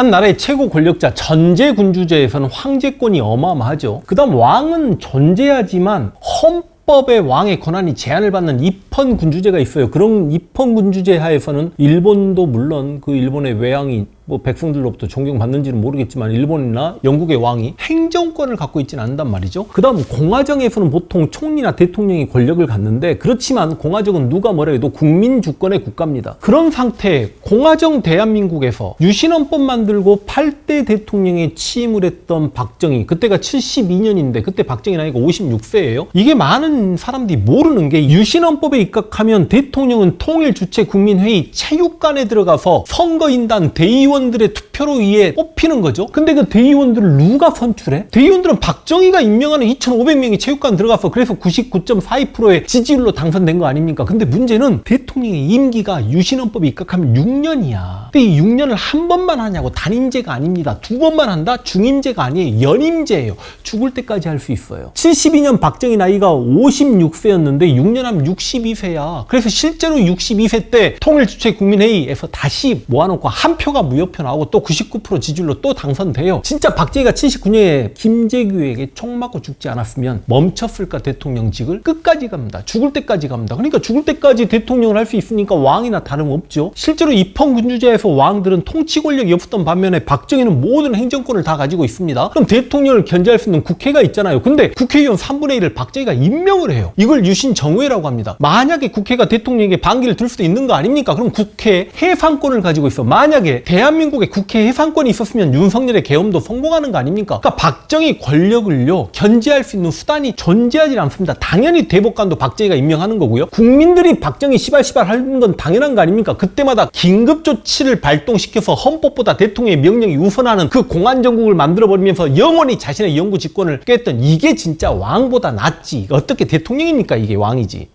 한 나라의 최고 권력자 전제 군주제에서는 황제권이 어마어마하죠. 그다음 왕은 존재하지만 헌법의 왕의 권한이 제한을 받는 입헌 군주제가 있어요. 그런 입헌 군주제 하에서는 일본도 물론 그 일본의 외왕이 뭐 백성들로부터 존경받는지는 모르겠지만 일본이나 영국의 왕이 행정권을 갖고 있지는 않단 말이죠. 그다음 공화정에서는 보통 총리나 대통령이 권력을 갖는데 그렇지만 공화정은 누가 뭐라 해도 국민 주권의 국가입니다. 그런 상태에 공화정 대한민국에서 유신헌법 만들고 8대 대통령에 취임을 했던 박정희 그때가 72년인데 그때 박정희 나이가 56세예요. 이게 많은 사람들이 모르는 게 유신헌법에 입각하면 대통령은 통일 주체 국민회의 체육관에 들어가서 선거인단 대의원 들의 투표로 의해 뽑히는 거죠. 근데 그 대의원들을 누가 선출해? 대의원들은 박정희가 임명하는 2,500명이 체육관 들어가서 그래서 99.42%의 지지율로 당선된 거 아닙니까? 근데 문제는 대통령의 임기가 유신헌법에 입각하면 6년이야. 근데 이 6년을 한 번만 하냐고 단임제가 아닙니다. 두 번만 한다? 중임제가 아니에요. 연임제예요. 죽을 때까지 할 수 있어요. 72년 박정희 나이가 56세였는데 6년 하면 62세야. 그래서 실제로 62세 때 통일주체 국민회의에서 다시 모아놓고 한 표가 무효 표 나오고 또 99% 지지율로 또 당선돼요. 진짜 박정희가 79년에 김재규에게 총 맞고 죽지 않았으면 멈췄을까 대통령직을 끝까지 갑니다. 죽을 때까지 갑니다. 그러니까 죽을 때까지 대통령을 할 수 있으니까 왕이나 다름없죠. 실제로 입헌 군주제에서 왕들은 통치 권력이 없었던 반면에 박정희는 모든 행정권을 다 가지고 있습니다. 그럼 대통령을 견제할 수 있는 국회가 있잖아요. 근데 국회의원 3분의 1을 박정희가 임명을 해요. 이걸 유신 정회라고 합니다. 만약에 국회가 대통령에게 반기를 들 수도 있는 거 아닙니까? 그럼 국회 해상권을 가지고 있어. 만약에 대한 민국에 국회 해상권이 있었으면 윤석열의 계엄도 성공하는 거 아닙니까? 그러니까 박정희 권력을요 견제할 수 있는 수단이 존재하지 않습니다. 당연히 대법관도 박정희가 임명하는 거고요. 국민들이 박정희 시발 시발 하는 건 당연한 거 아닙니까? 그때마다 긴급 조치를 발동시켜서 헌법보다 대통령의 명령이 우선하는 그 공안 정국을 만들어 버리면서 영원히 자신의 영구 집권을 깼던 이게 진짜 왕보다 낫지. 어떻게 대통령입니까? 이게 왕이지.